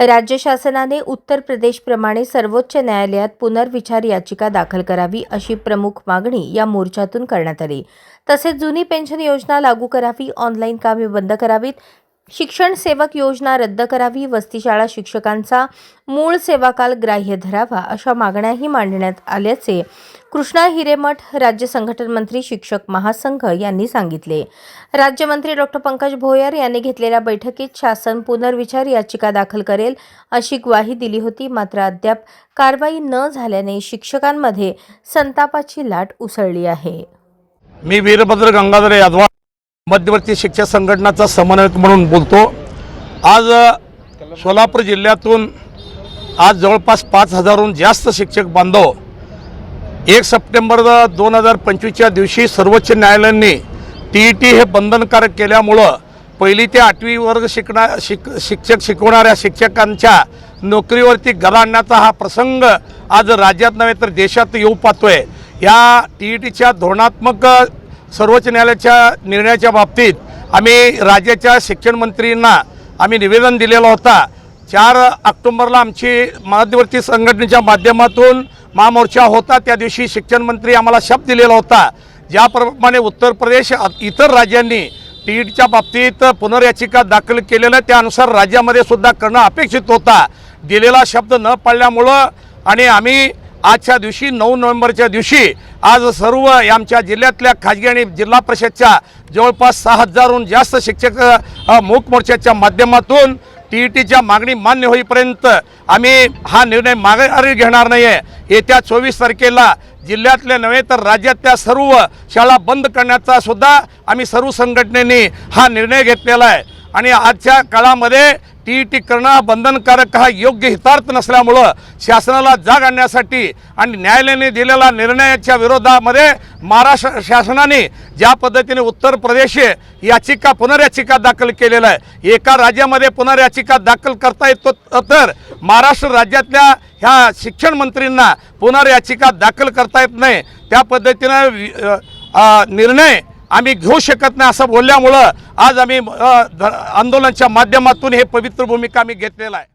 राज्य शासनाने उत्तर प्रदेशप्रमाणे सर्वोच्च न्यायालयात पुनर्विचार याचिका दाखल करावी अशी प्रमुख मागणी या मोर्चातून करण्यात आली. तसेच जुनी पेन्शन योजना लागू करावी ऑनलाईन कामे बंद करावीत शिक्षण सेवक योजना रद्द करावी वस्तीशाळा शिक्षकांचा मूळ सेवाकाल ग्राह्य धरावा अशा मागण्याही मांडण्यात आल्याचे कृष्णा हिरेमठ राज्य संघटन मंत्री शिक्षक महासंघ यांनी सांगितले. राज्यमंत्री डॉक्टर पंकज भोयर यांनी घेतलेल्या बैठकीत शासन पुनर्विचार याचिका दाखल करेल अशी ग्वाही दिली होती. मात्र अद्याप कारवाई न झाल्याने शिक्षकांमध्ये संतापाची लाट उसळली आहे. मी वीरभद्र गंगाधर यादवा मध्यवर्ती शिक्षक संघटनाचा समन्वयक म्हणून बोलतो. आज सोलापूर जिल्ह्यातून आज जवळपास पाच हजारहून जास्त शिक्षक बांधव एक सप्टेंबर दोन हजार पंचवीसच्या दिवशी सर्वोच्च न्यायालयाने टी ई टी हे बंधनकारक केल्यामुळं पहिली ते आठवी वर्ग शिकणा शिक शिक्षक शिकवणाऱ्या शिक्षकांच्या नोकरीवरती गदा आणण्याचा हा प्रसंग आज राज्यात नव्हे तर देशात येऊ पाहतोय. या टी ई टीच्या धोरणात्मक सर्वोच्च न्यायालयाच्या निर्णयाच्या बाबतीत आम्ही राज्याच्या शिक्षण मंत्रींना आम्ही निवेदन दिलेला होता. चार ऑक्टोंबरला आमची मध्यवर्ती संघटनेच्या माध्यमातून महामोर्चा होता. त्या दिवशी शिक्षण मंत्री आम्हाला शब्द दिलेला होता. ज्याप्रमाणे उत्तर प्रदेश अ- इतर राज्यांनी टीईटीच्या बाबतीत पुनर्याचिका दाखल केलेल्या त्यानुसार राज्यामध्ये सुद्धा करणं अपेक्षित होता. दिलेला शब्द न पाळल्यामुळं आणि आम्ही आजच्या दिवशी नऊ नोव्हेंबरच्या दिवशी आज सर्व आमच्या जिल्ह्यातल्या खाजगी आणि जिल्हा परिषदच्या जवळपास सहा हजारहून जास्त शिक्षक मूक मोर्चाच्या माध्यमातून टी ई टीच्या मागणी मान्य होईपर्यंत आम्ही हा निर्णय माघारी घेणार नाही आहे येत्या चोवीस तारखेला जिल्ह्यातल्या नव्हे तर राज्यातल्या सर्व शाळा बंद करण्याचा सुद्धा आम्ही सर्व संघटनेने हा निर्णय घेतलेला आहे. आणि आजच्या काळामध्ये टीईटी ई करणं बंधनकारक हा योग्य हितार्थ नसल्यामुळं शासनाला जाग आणण्यासाठी आणि न्यायालयाने दिलेला निर्णयाच्या विरोधामध्ये महाराष्ट्र शासनाने ज्या पद्धतीने उत्तर प्रदेश याचिका पुनर्याचिका दाखल केलेलं आहे. एका राज्यामध्ये पुनर्याचिका दाखल करता येतो तर महाराष्ट्र राज्यातल्या ह्या शिक्षण मंत्रींना पुनर्याचिका दाखल करता येत नाही. त्या पद्धतीनं निर्णय आम्ही घेऊ शकत नाही असं बोलल्यामुळं आज आम्ही आंदोलनाच्या माध्यमातून हे पवित्र भूमिका आम्ही घेतलेला आहे.